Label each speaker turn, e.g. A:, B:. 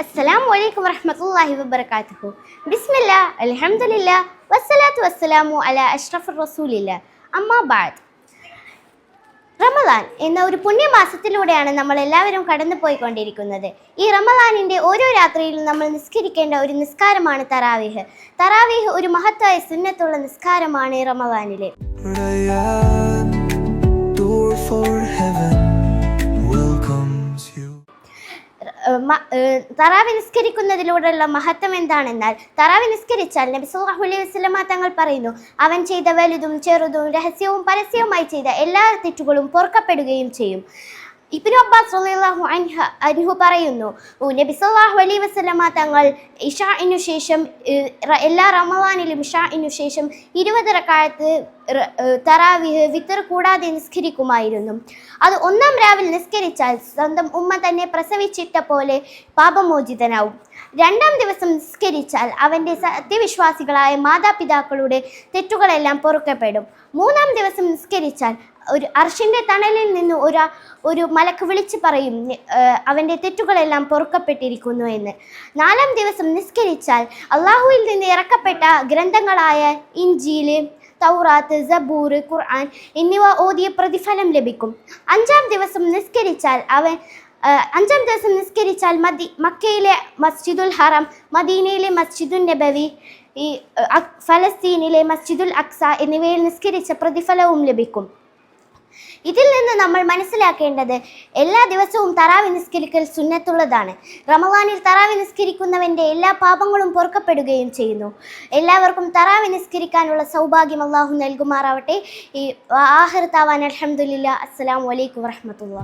A: അസ്സലാമു അലൈക്കും വറഹ്മത്തുള്ളാഹി വബറകാതുഹു. ബിസ്മില്ലാ അൽഹംദുലില്ലാ വസ്സലാത്തു വസ്സലാമു അലാ അഷ്റഫുർ റസൂലില്ലാ. അമ്മാ ബഅദ് റമദാൻ എന്ന ഒരു പുണ്യമാസത്തിലൂടെയാണ് നമ്മൾ എല്ലാവരും കടന്നു പോയിക്കൊണ്ടിരിക്കുന്നത് ഈ റമദാനിന്റെ ഓരോ രാത്രിയിലും നമ്മൾ നിസ്കരിക്കേണ്ട ഒരു നിസ്കാരമാണ് തറാവീഹ്. തറാവീഹ് ഒരു മഹത്തായ സുന്നത്തുള്ള നിസ്കാരമാണ് റമദാനിലെ. തറാവി നിസ്കരിക്കുന്നതിലൂടെയുള്ള മഹത്വം എന്താണെന്നാൽ തറാവി നിസ്കരിച്ചാൽ നബി സുഹു അലൈഹി വസല്ലമ തങ്ങൾ പറയുന്നു അവൻ ചെയ്ത വലുതും ചെറുതും രഹസ്യവും പരസ്യവുമായി ചെയ്ത എല്ലാ തെറ്റുകളും പൊറുക്കപ്പെടുകയും ചെയ്യും. ഇബ്നു അബ്ബാസ് റളിയല്ലാഹു അൻഹ അൻഹു പറയുന്നു "ഓ, നബി സല്ലല്ലാഹു അലൈഹി വസല്ലമ തങ്ങൾ ഇഷാഇനു ശേഷം എല്ലാ റമദാനിലും ഇഷാഇനു ശേഷം ഇരുപത് റക്കായത്ത് തറാവിഹ് വിത്തർ കൂടാതെ നിസ്കരിക്കുമായിരുന്നു. അത് ഒന്നാം രാവിൽ നിസ്കരിച്ചാൽ സ്വന്തം ഉമ്മ തന്നെ പ്രസവിച്ചിട്ട പോലെ പാപമോചിതനാവും. രണ്ടാം ദിവസം നിസ്കരിച്ചാൽ അവന്റെ സത്യവിശ്വാസികളായ മാതാപിതാക്കളുടെ തെറ്റുകളെല്ലാം പൊറുക്കപ്പെടും. മൂന്നാം ദിവസം നിസ്കരിച്ചാൽ ഒരു അർഷിന്റെ തണലിൽ നിന്ന് ഒരു ഒരു മലക്ക് വിളിച്ചു പറയും അവന്റെ തെറ്റുകളെല്ലാം പൊറുക്കപ്പെട്ടിരിക്കുന്നു എന്ന്. നാലാം ദിവസം നിസ്കരിച്ചാൽ അള്ളാഹുവിൽ നിന്ന് ഇറക്കപ്പെട്ട ഗ്രന്ഥങ്ങളായ ഇഞ്ചിയിൽ തൗറാത്ത് സബൂർ ഖുർആൻ എന്നിവ ഓതിയ പ്രതിഫലം ലഭിക്കും. അഞ്ചാം ദിവസം നിസ്കരിച്ചാൽ അവൻ അഞ്ചാം ദിവസം നിസ്കരിച്ചാൽ മദി മക്കയിലെ മസ്ജിദുൽ ഹറം മദീനയിലെ മസ്ജിദുൽ നബവി ഈ ഫലസ്തീനിലെ മസ്ജിദുൽ അക്സ എന്നിവയിൽ നിസ്കരിച്ച പ്രതിഫലവും ലഭിക്കും. ഇതിൽ നിന്ന് നമ്മൾ മനസ്സിലാക്കേണ്ടത് എല്ലാ ദിവസവും തറാവി നിസ്കരിക്കൽ സുന്നത്തുള്ളതാണ്. റമവാനിൽ തറാവി നിസ്കരിക്കുന്നവന്റെ എല്ലാ പാപങ്ങളും പൊറുക്കപ്പെടുകയും ചെയ്യുന്നു. എല്ലാവർക്കും തറാവി നിസ്കരിക്കാനുള്ള സൗഭാഗ്യം അള്ളാഹു നൽകുമാറാവട്ടെ. ഈ ആഹിർത്താവാൻ അലഹമുല്ല അസ്സലാമു വലൈക്കും വറഹമത്തുള്ള